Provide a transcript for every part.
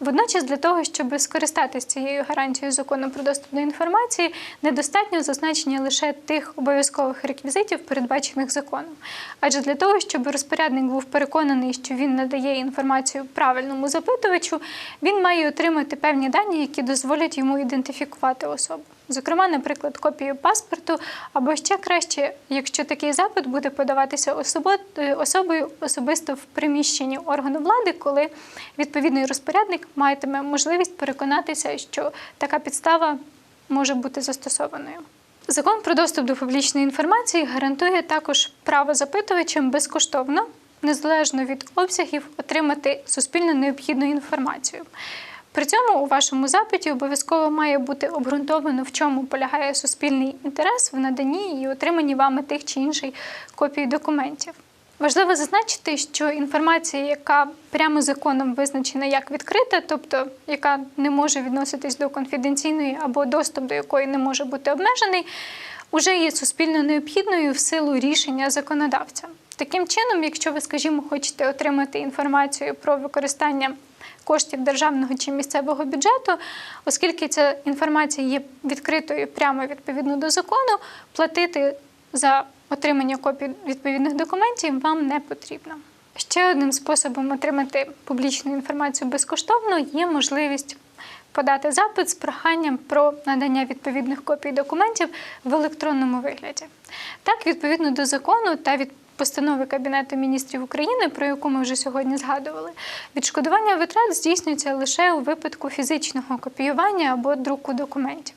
Водночас, для того, щоб скористатися цією гарантією закону про доступ до інформації, недостатньо зазначення лише тих обов'язкових реквізитів, передбачених законом. Адже для того, щоб розпорядник був переконаний, що він надає інформацію правильному запитувачу, він має отримати певні дані, які дозволять йому ідентифікувати особу. Зокрема, наприклад, копію паспорту, або ще краще, якщо такий запит буде подаватися е, особою особисто в приміщенні органу влади, коли відповідний розпорядник матиме можливість переконатися, що така підстава може бути застосованою. Закон про доступ до публічної інформації гарантує також право запитувачам безкоштовно, незалежно від обсягів, отримати суспільно необхідну інформацію. При цьому у вашому запиті обов'язково має бути обґрунтовано, в чому полягає суспільний інтерес в наданні і отриманні вами тих чи інших копій документів. Важливо зазначити, що інформація, яка прямо законом визначена як відкрита, тобто яка не може відноситись до конфіденційної або доступ до якої не може бути обмежений, уже є суспільно необхідною в силу рішення законодавця. Таким чином, якщо ви, скажімо, хочете отримати інформацію про використання коштів державного чи місцевого бюджету, оскільки ця інформація є відкритою прямо відповідно до закону, платити за отримання копій відповідних документів вам не потрібно. Ще одним способом отримати публічну інформацію безкоштовно є можливість подати запит з проханням про надання відповідних копій документів в електронному вигляді. Так, відповідно до закону та від постанови Кабінету міністрів України, про яку ми вже сьогодні згадували, відшкодування витрат здійснюється лише у випадку фізичного копіювання або друку документів.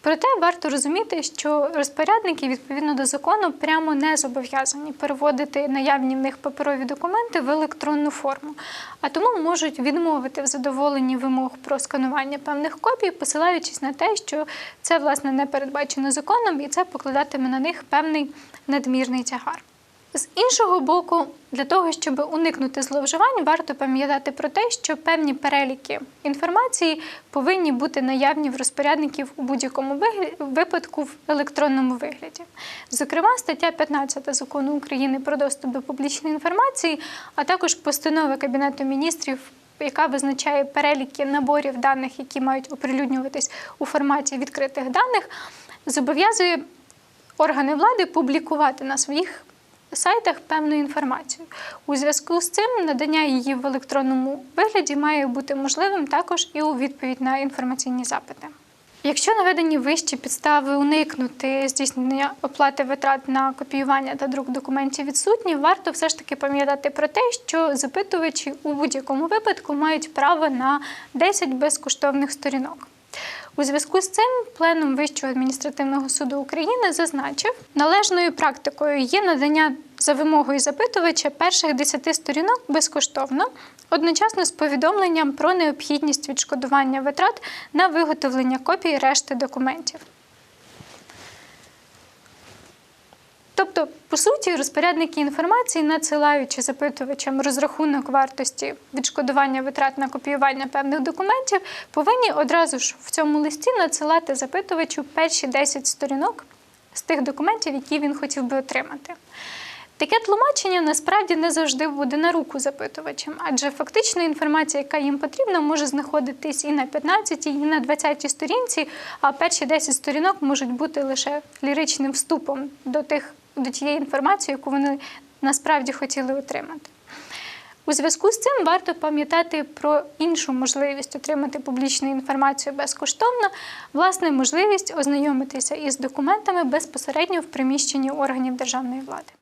Проте варто розуміти, що розпорядники відповідно до закону прямо не зобов'язані переводити наявні в них паперові документи в електронну форму, а тому можуть відмовити в задоволенні вимог про сканування певних копій, посилаючись на те, що це власне не передбачено законом, і це покладатиме на них певний надмірний тягар. З іншого боку, для того, щоб уникнути зловживань, варто пам'ятати про те, що певні переліки інформації повинні бути наявні в розпорядників у будь-якому випадку в електронному вигляді. Зокрема, стаття 15 закону України про доступ до публічної інформації, а також постанова Кабінету міністрів. Яка визначає переліки наборів даних, які мають оприлюднюватись у форматі відкритих даних, зобов'язує органи влади публікувати на своїх сайтах певну інформацію. У зв'язку з цим надання її в електронному вигляді має бути можливим також і у відповідь на інформаційні запити. Якщо наведені вищі підстави уникнути здійснення оплати витрат на копіювання та друк документів відсутні, варто все ж таки пам'ятати про те, що запитувачі у будь-якому випадку мають право на 10 безкоштовних сторінок. У зв'язку з цим пленум Вищого адміністративного суду України зазначив, належною практикою є надання за вимогою запитувача перших 10 сторінок безкоштовно, одночасно з повідомленням про необхідність відшкодування витрат на виготовлення копій решти документів. Тобто, по суті, розпорядники інформації, надсилаючи запитувачам розрахунок вартості відшкодування витрат на копіювання певних документів, повинні одразу ж в цьому листі надсилати запитувачу перші 10 сторінок з тих документів, які він хотів би отримати. Таке тлумачення насправді не завжди буде на руку запитувачам, адже фактично інформація, яка їм потрібна, може знаходитись і на 15, і на 20 сторінці, а перші 10 сторінок можуть бути лише ліричним вступом до тих до тієї інформації, яку вони насправді хотіли отримати. У зв'язку з цим варто пам'ятати про іншу можливість отримати публічну інформацію безкоштовно, власне, можливість ознайомитися із документами безпосередньо в приміщенні органів державної влади.